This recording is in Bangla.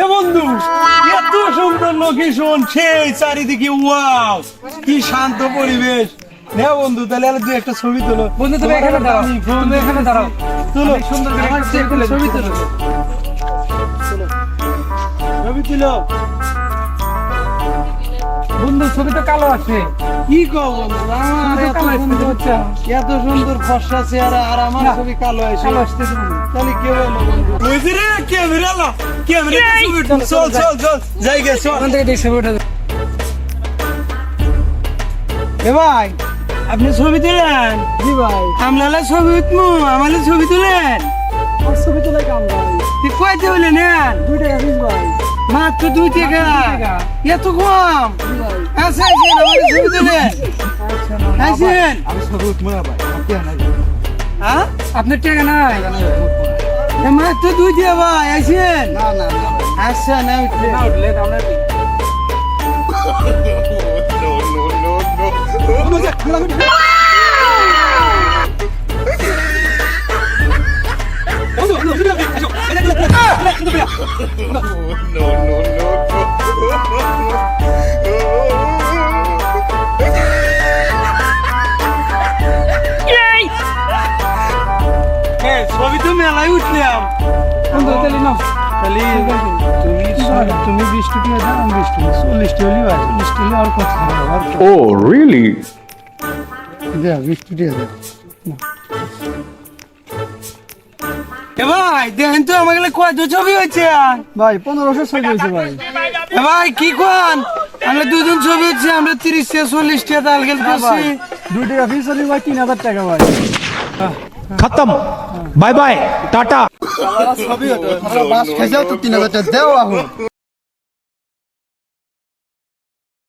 এ বন্ধু এত সুন্দর লোকেশন সেই চারিদিকে ওয়াও কি শান্ত পরিবেশ। হে বন্ধু তাহলে আর দুই একটা ছবি তোলো। বন্ধু তুমি এখানে দাঁড়াও তুমি এখানে দাঁড়াও। তোলো। সুন্দর ছবি তোলো ছবি তুলো। বন্ধু ছবি তো কালো আছে। কি কও বন্ধু আমার এত সুন্দর বুঝছ? এত সুন্দর ফর্সা চেহারা আর আমার ছবি কালো এসে কালো তাহলে কি হলো বন্ধু বুঝছি রে? ক্যামেরা লা ক্যামেরা ছবি চল চল চল যাই গে চল। ওখান থেকে দেখি ছবি উঠে এ ভাই আপনি ছবি তুলেন? জি ভাই। আমলালা ছবি উঠমু আমালে ছবি তুলেন। ওর ছবি তোলা কাম ভাই তুই কয়তে হইলে নেন। দুই টাকা ভাই। মাত্র দুই টাকা টাকা। এত কম আচ্ছা ছবি তুলেন আচ্ছা আইসেন হ্যাঁ আপনার টাকা নাই মাত্র দুই দিয়া ভাই আইসেন না না না ভাই। আচ্ছা না উঠলে আমরা ছবি তো মেলায় উঠলাম। তাহলে নাও তাহলে তুমি তুমি বিশ টাকা দাও আমি বিশ টাকা চল্লিশ টাকা হলেও আছে চল্লিশ টাকা আর কত? Oh, really? দেয়া বিশ টাকা দেয়া এ ভাই তো আমাকে কয় দু ছবি হয়েছে ভাই ছবি ভাই। এ ভাই কি আমরা দুজন ছবি হচ্ছে আমরা চল্লিশ গেল হ্যাঁ ভাই তিন হাজার টাকা ভাই। খতম। Bye tata. ছবি তো তিন হাজার টাকা দেওয়া